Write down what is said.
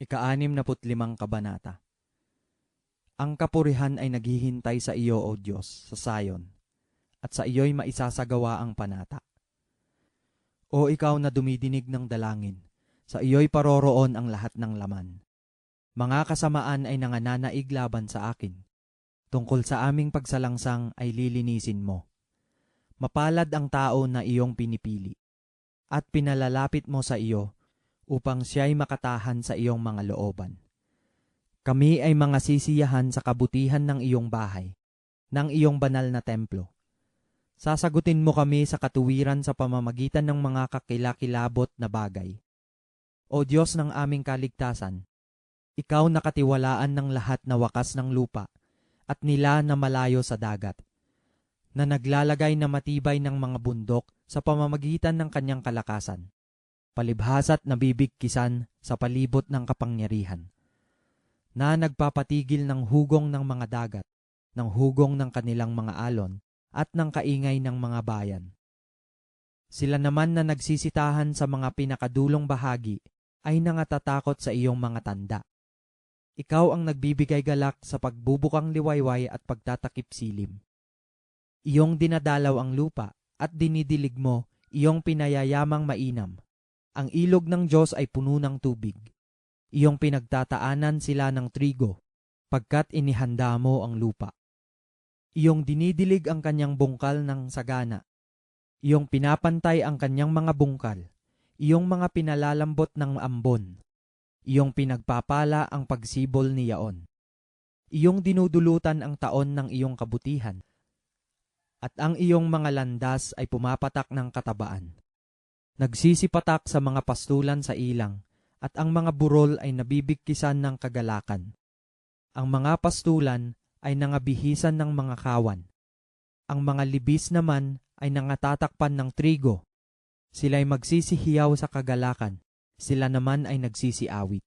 Ika-anim na putlimang kabanata. Ang kapurihan ay naghihintay sa iyo, O Diyos, sa Sayon, at sa iyo'y maisasagawa ang panata. O ikaw na dumidinig ng dalangin, sa iyo'y paroroon ang lahat ng laman. Mga kasamaan ay nangananaig laban sa akin. Tungkol sa aming pagsalangsang ay lilinisin mo. Mapalad ang tao na iyong pinipili, at pinalalapit mo sa iyo upang siya'y makatahan sa iyong mga looban. Kami ay mga sisiyahan sa kabutihan ng iyong bahay, ng iyong banal na templo. Sasagutin mo kami sa katuwiran sa pamamagitan ng mga kakilakilabot na bagay. O Diyos ng aming kaligtasan, ikaw nakatiwalaan ng lahat na wakas ng lupa at nila na malayo sa dagat, na naglalagay na matibay ng mga bundok sa pamamagitan ng kanyang kalakasan palibhasat nabibigkisan sa palibot ng kapangyarihan, na nagpapatigil ng hugong ng mga dagat, ng hugong ng kanilang mga alon, at ng kaingay ng mga bayan. Sila naman na nagsisitahan sa mga pinakadulong bahagi ay nangatatakot sa iyong mga tanda. Ikaw ang nagbibigay galak sa pagbubukang liwayway at pagtatakip silim. Iyong dinadalaw ang lupa at dinidilig mo iyong pinayayamang mainam ang ilog ng Diyos ay puno ng tubig. Iyong pinagtataanan sila ng trigo, pagkat inihanda mo ang lupa. Iyong dinidilig ang kanyang bungkal ng sagana. Iyong pinapantay ang kanyang mga bungkal. Iyong mga pinalalambot ng ambon. Iyong pinagpapala ang pagsibol ni Yaon. Iyong dinudulutan ang taon ng iyong kabutihan. At ang iyong mga landas ay pumapatak ng katabaan. Nagsisipatak sa mga pastulan sa ilang, at ang mga burol ay nabibigkisan ng kagalakan. Ang mga pastulan ay nangabihisan ng mga kawan. Ang mga libis naman ay nangatatakpan ng trigo. Sila'y magsisihiyaw sa kagalakan, sila naman ay nagsisiawit.